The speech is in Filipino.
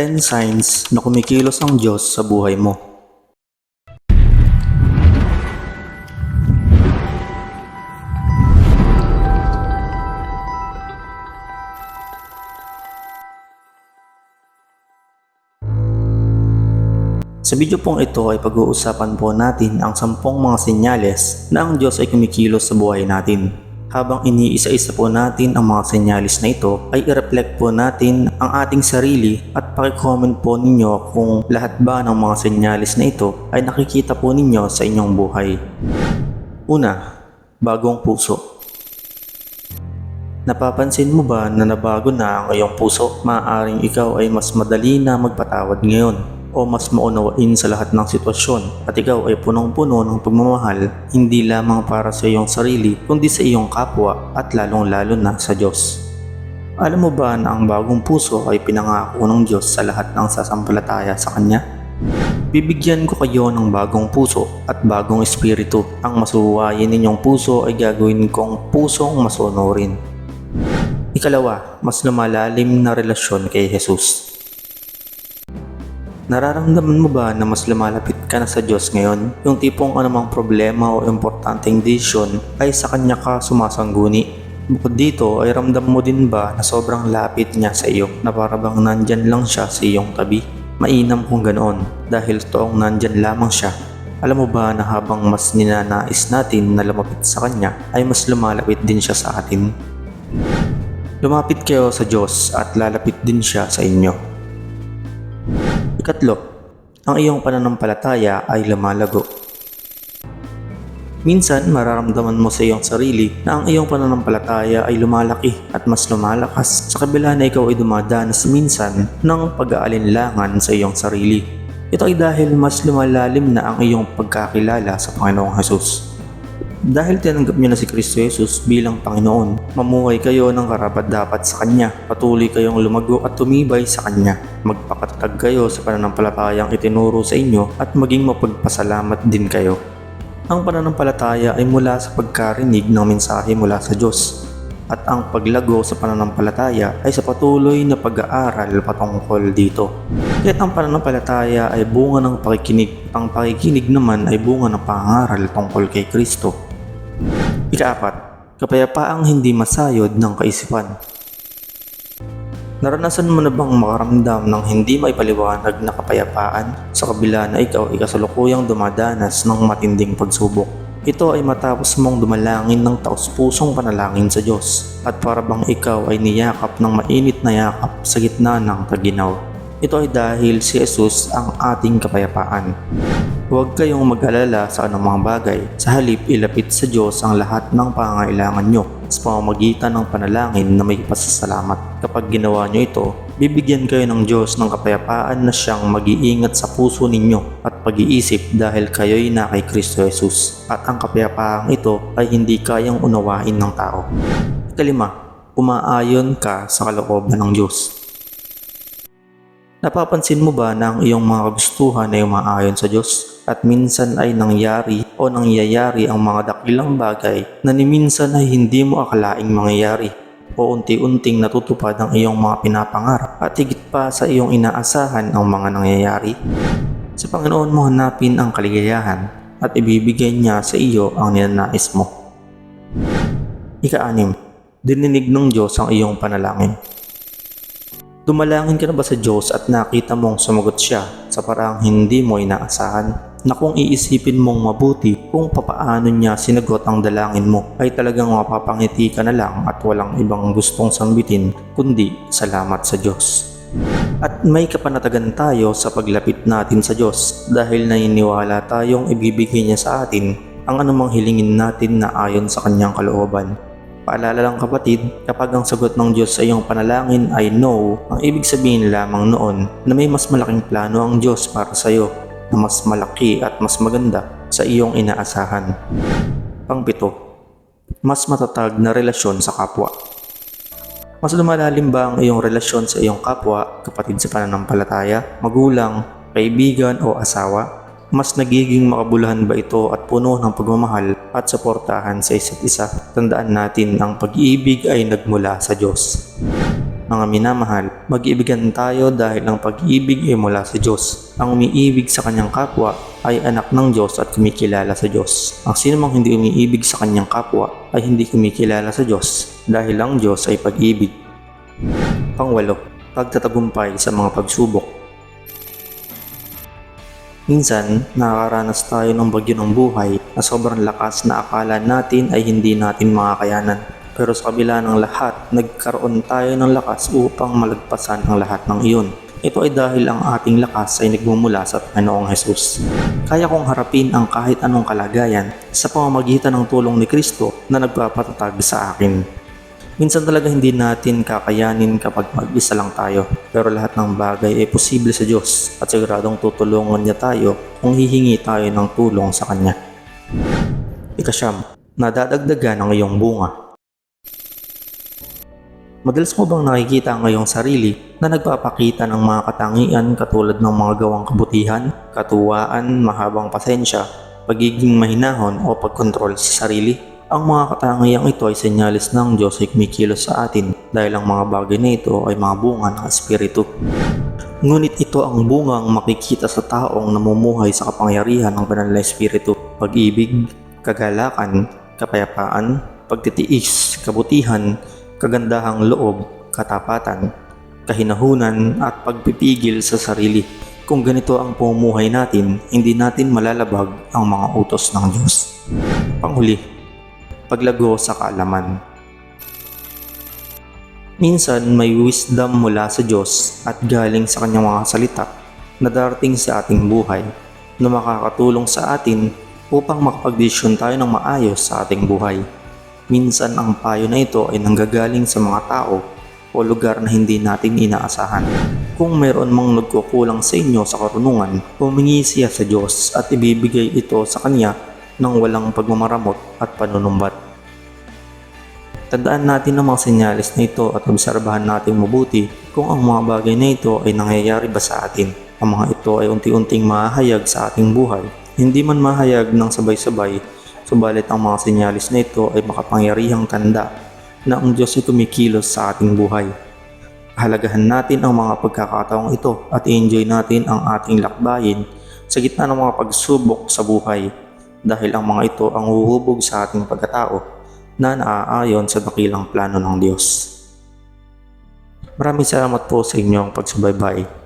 10 signs na kumikilos ang Diyos sa buhay mo. Sa video pong ito ay pag-uusapan po natin ang sampung mga senyales na ang Diyos ay kumikilos sa buhay natin. Habang iniisa-isa po natin ang mga senyales na ito, ay i-reflect po natin ang ating sarili at pakicomment po ninyo kung lahat ba ng mga senyales na ito ay nakikita po ninyo sa inyong buhay. Una, bagong puso. Napapansin mo ba na nabago na ang iyong puso? Maaaring ikaw ay mas madali na magpatawad ngayon o mas maunawain sa lahat ng sitwasyon at ikaw ay punong-puno ng pagmamahal hindi lamang para sa iyong sarili kundi sa iyong kapwa at lalong-lalo na sa Diyos. Alam mo ba na ang bagong puso ay pinangako ng Diyos sa lahat ng sasampalataya sa Kanya? Bibigyan ko kayo ng bagong puso at bagong espiritu. Ang masuwayin ninyong puso ay gagawin kong pusong masunurin. Ikalawa, mas lumalalim na relasyon kay Jesus. Nararamdaman mo ba na mas lumalapit ka na sa Diyos ngayon? Yung tipong anumang problema o importanteng desisyon ay sa Kanya ka sumasangguni. Bukod dito ay ramdam mo din ba na sobrang lapit niya sa iyo na para bang nandyan lang siya sa iyong tabi? Mainam kung ganoon dahil toong nandyan lamang siya. Alam mo ba na habang mas ninanais natin na lumapit sa Kanya ay mas lumalapit din siya sa atin? Lumapit kayo sa Diyos at lalapit din siya sa inyo. Ikatlo, ang iyong pananampalataya ay lumalago. Minsan, mararamdaman mo sa iyong sarili na ang iyong pananampalataya ay lumalaki at mas lumalakas sa kabila na ikaw ay dumadanas minsan ng pag-aalinlangan sa iyong sarili. Ito ay dahil mas lumalalim na ang iyong pagkakilala sa Panginoong Hesus. Dahil tinanggap niyo na si Kristo Jesus bilang Panginoon, mamuhay kayo ng karapat dapat sa Kanya. Patuloy kayong lumago at tumibay sa Kanya. Magpakatatag kayo sa pananampalatayang itinuro sa inyo at maging mapagpasalamat din kayo. Ang pananampalataya ay mula sa pagkarinig ng mensahe mula sa Diyos at ang paglago sa pananampalataya ay sa patuloy na pag-aaral patungkol dito. Kaya't ang pananampalataya ay bunga ng pakikinig, ang pakikinig naman ay bunga ng pangaral tungkol kay Kristo. Ikaapat, kapayapaang hindi masayod ng kaisipan. Naranasan mo na bang makaramdam ng hindi maipaliwanag na kapayapaan sa kabila na ikaw ay kasalukuyang dumadanas ng matinding pagsubok? Ito ay matapos mong dumalangin ng taus-pusong panalangin sa Diyos at para bang ikaw ay niyakap ng mainit na yakap sa gitna ng taginaw. Ito ay dahil si Jesus ang ating kapayapaan. Huwag kayong mag-alala sa anumang bagay. Sa halip, ilapit sa Diyos ang lahat ng pangailangan nyo sa pamamagitan ng panalangin na may pasasalamat. Kapag ginawa nyo ito, bibigyan kayo ng Diyos ng kapayapaan na siyang mag-iingat sa puso ninyo at pag-iisip dahil kayo'y na kay Kristo Jesus. At ang kapayapaang ito ay hindi kayang unawain ng tao. Kalima, umaayon ka sa kalooban ng Diyos. Napapansin mo ba na ang iyong mga kagustuhan ay umaayon sa Diyos at minsan ay nangyari o nangyayari ang mga dakilang bagay na ni minsan ay hindi mo akalaing mangyayari o unti-unting natutupad ang iyong mga pinapangarap at higit pa sa iyong inaasahan ang mga nangyayari? Sa Panginoon mo hanapin ang kaligayahan at ibibigay niya sa iyo ang ninanais mo. Ika-anim, dininig ng Diyos ang iyong panalangin. Dumalangin ka na ba sa Diyos at nakita mong sumagot siya sa parang hindi mo inaasahan? Na kung iisipin mong mabuti kung papaano niya sinagot ang dalangin mo ay talagang mapapangiti ka na lang at walang ibang gustong sambitin kundi salamat sa Diyos. At may kapanatagan tayo sa paglapit natin sa Diyos dahil naniniwala tayong ibibigay niya sa atin ang anumang hilingin natin na ayon sa kanyang kalooban. Paalala lang kapatid, kapag ang sagot ng Diyos sa iyong panalangin ay no, ang ibig sabihin lamang noon na may mas malaking plano ang Diyos para sa iyo na mas malaki at mas maganda sa iyong inaasahan. Pangpito, mas matatag na relasyon sa kapwa. Mas lumalalim ba ang iyong relasyon sa iyong kapwa, kapatid sa pananampalataya, magulang, kaibigan o asawa? Mas nagiging makabuluhan ba ito at puno ng pagmamahal at suportahan sa isa't isa? Tandaan natin ang pag-ibig ay nagmula sa Diyos. Mga minamahal, mag-ibigan tayo dahil ang pag-ibig ay mula sa Diyos. Ang umiibig sa kanyang kapwa ay anak ng Diyos at kumikilala sa Diyos. Ang sino mang hindi umiibig sa kanyang kapwa ay hindi kumikilala sa Diyos dahil ang Diyos ay pag-ibig. Pangwalo, pagtatagumpay sa mga pagsubok. Minsan, nakakaranas tayo ng bagyo ng buhay na sobrang lakas na akala natin ay hindi natin makakayanan. Pero sa kabila ng lahat, nagkaroon tayo ng lakas upang malagpasan ang lahat ng iyon. Ito ay dahil ang ating lakas ay nagmumula sa Panginoong Hesus. Kaya kong harapin ang kahit anong kalagayan sa pamamagitan ng tulong ni Kristo na nagpapatatag sa akin. Minsan talaga hindi natin kakayanin kapag mag-isa lang tayo. Pero lahat ng bagay ay posible sa Diyos at siguradong tutulungan niya tayo kung hihingi tayo ng tulong sa Kanya. Ikasyam, nadadagdagan ang iyong bunga. Madalas mo bang nakikita ang iyong sarili na nagpapakita ng mga katangian katulad ng mga gawang kabutihan, katuwaan, mahabang pasensya, pagiging mahinahon o pagkontrol sa sarili? Ang mga katangiang ito ay senyalis ng Diyos ay kumikilos sa atin dahil ang mga bagay na ito ay mga bunga ng Espiritu. Ngunit ito ang bungang makikita sa taong namumuhay sa kapangyarihan ng banal na Espiritu. Pag-ibig, kagalakan, kapayapaan, pagtitiis, kabutihan, kagandahang loob, katapatan, kahinahunan at pagpipigil sa sarili. Kung ganito ang pumumuhay natin, hindi natin malalabag ang mga utos ng Diyos. Panghuli, paglago sa kaalaman. Minsan may wisdom mula sa Diyos at galing sa kanyang mga salita na darating sa ating buhay na makakatulong sa atin upang makapagdesisyon tayo ng maayos sa ating buhay. Minsan ang payo na ito ay nanggagaling sa mga tao o lugar na hindi natin inaasahan. Kung mayroon mang nagkukulang sa inyo sa karunungan, humingi siya sa Diyos at ibibigay ito sa Kanya ng walang pagmamaramot at panunumbat. Tandaan natin ang mga senyales na ito at obserbahan natin mabuti kung ang mga bagay na ito ay nangyayari ba sa atin. Ang mga ito ay unti-unting mahayag sa ating buhay. Hindi man mahayag ng sabay-sabay, subalit ang mga senyales na ito ay makapangyarihang tanda na ang Diyos ay kumikilos sa ating buhay. Halagahan natin ang mga pagkakataong ito at i-enjoy natin ang ating lakbayin sa gitna ng mga pagsubok sa buhay dahil ang mga ito ang huhubog sa ating pagkatao na naaayon sa dakilang plano ng Diyos. Maraming salamat po sa inyong pagsubaybay